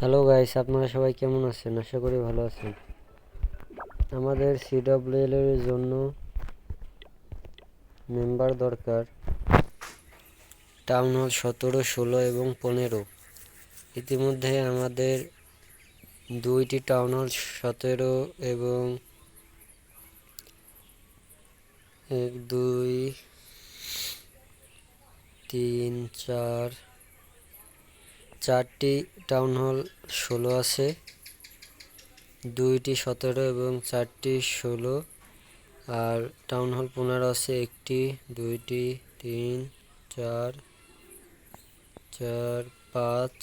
Hello guys আপনারা সবাই কেমন আছেন? আশা করি ভালো আছেন। আমাদের সিডব্লিউএল এর জন্য মেম্বার দরকার। টাউন হল সতেরো, ষোলো এবং পনেরো। ইতিমধ্যে আমাদের দুইটি টাউন হল সতেরো এবং এক, দুই, তিন, চার চারটি টাউন হল ষোলো আছে, দুইটি সতেরো এবং চারটি ষোলো। আর টাউন হল পনেরো আছে, একটি, দুইটি, তিন, চার চার, পাঁচ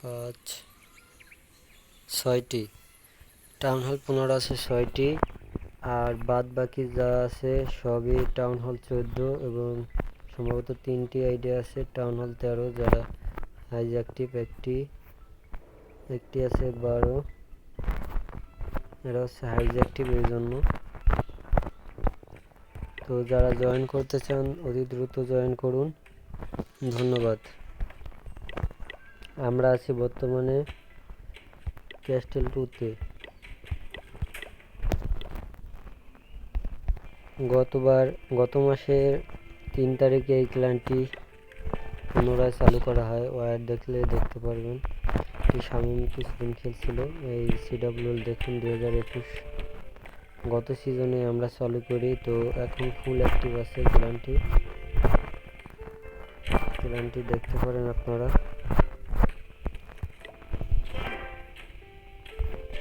পাঁচ, ছয়টি। টাউন হল পনেরো আছে, ছয়টি। আর বাদ বাকি যা আছে সবই টাউন হল চোদ্দ এবং সম্ভবত তিনটি আইডিয়া আছে। টাউন হল তেরো, যারা হাইজ অ্যাক্টিভ একটি একটি আছে বারো। এরা হচ্ছে হাইজ অ্যাক্টিভ জন্য। তো যারা জয়েন করতে চান, অতি দ্রুত জয়েন করুন। ধন্যবাদ। আমরা আছি বর্তমানে ক্যাস্টেল টুতে গতবার, গত মাসের তিন তারিখে এই ক্লানটি পুনরায় চালু করা হয়। ওয়ার দেখলে দেখতে পারবেন এটি শামীম কিছুদিন খেলছিল। এই সিডাব্লিউএল দেখুন দু হাজার একুশ। গত সিজনে আমরা চালু করি, তো এখন ফুল অ্যাক্টিভ আছে ক্লানটি ক্লানটি দেখতে পারেন আপনারা।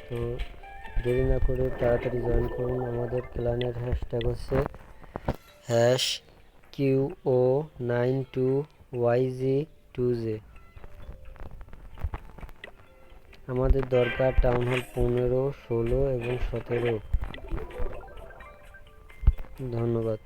তো দেরি না করে তাড়াতাড়ি জয়েন করুন। আমাদের ক্লানের হ্যাশট্যাগ হচ্ছে hash Q O nine two Y G two J আমাদের দরকার টাউন হল পনেরো, ষোলো এবং সতেরো। ধন্যবাদ।